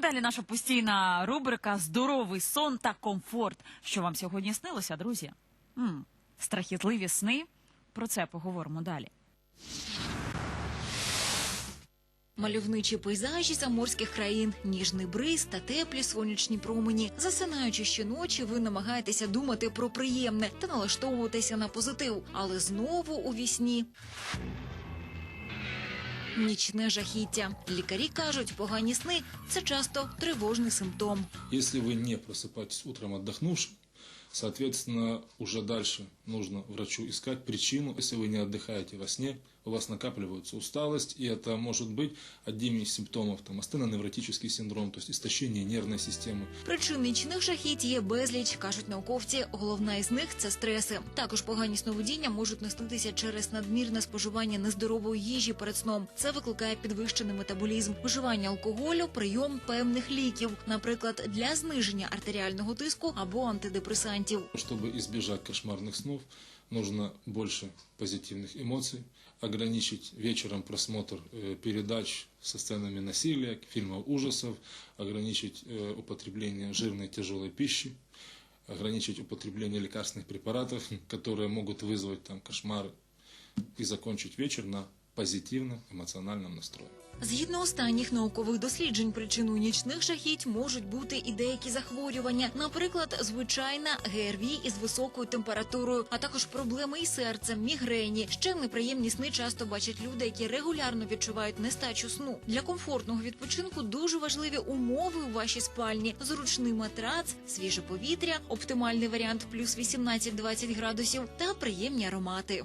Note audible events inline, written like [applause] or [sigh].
і далі наша постійна рубрика Здоровий сон та комфорт. Що вам сьогодні снилося, друзі? страхітливі сни. Про це поговоримо далі. Мальовничі пейзажі заморських країн, ніжний бриз та теплі сонячні промені. Засинаючи щоночі, ви намагаєтеся думати про приємне та налаштовуватися на позитив, але знову у вісні Нічне жахіття. Лікарі кажуть, погані сни це часто тривожний симптом. Если вы не просыпаетесь утром отдохнувшим, соответственно, уже дальше нужно врачу искать причину. Если вы не отдыхаете во сне, у вас накапливается усталость, и это может быть одним из симптомов там, астеноневротический синдром, то есть истощение нервной системы. Причин нічних жахіть є безліч, кажуть науковці. Головна із них це стреси. Також погані сновидіння можуть наснитися через надмірне споживання нездорової їжі перед сном. Це викликає підвищений метаболізм, вживання алкоголю, прийом певних ліків, наприклад, для зниження артеріального тиску або антидепресантів. Чтобы избежать кошмарных снов, Нужно больше позитивных эмоций, ограничить вечером просмотр э, передач со сценами насилия, фильмов ужасов, ограничить э, употребление жирной тяжелой пищи, ограничить употребление лекарственных препаратов, [laughs] которые могут вызвать там кошмары, и закончить вечер на позитивном эмоциональном настрое. Згідно останніх наукових досліджень, причиною нічних жахіть можуть бути і деякі захворювання, наприклад, звичайна ГРВІ із високою температурою, а також проблеми із серцем, мігрені. Ще неприємні сни часто бачать люди, які регулярно відчувають нестачу сну. Для комфортного відпочинку дуже важливі умови у вашій спальні: зручний матрац, свіже повітря, оптимальний варіант плюс 18-20 градусів та приємні аромати.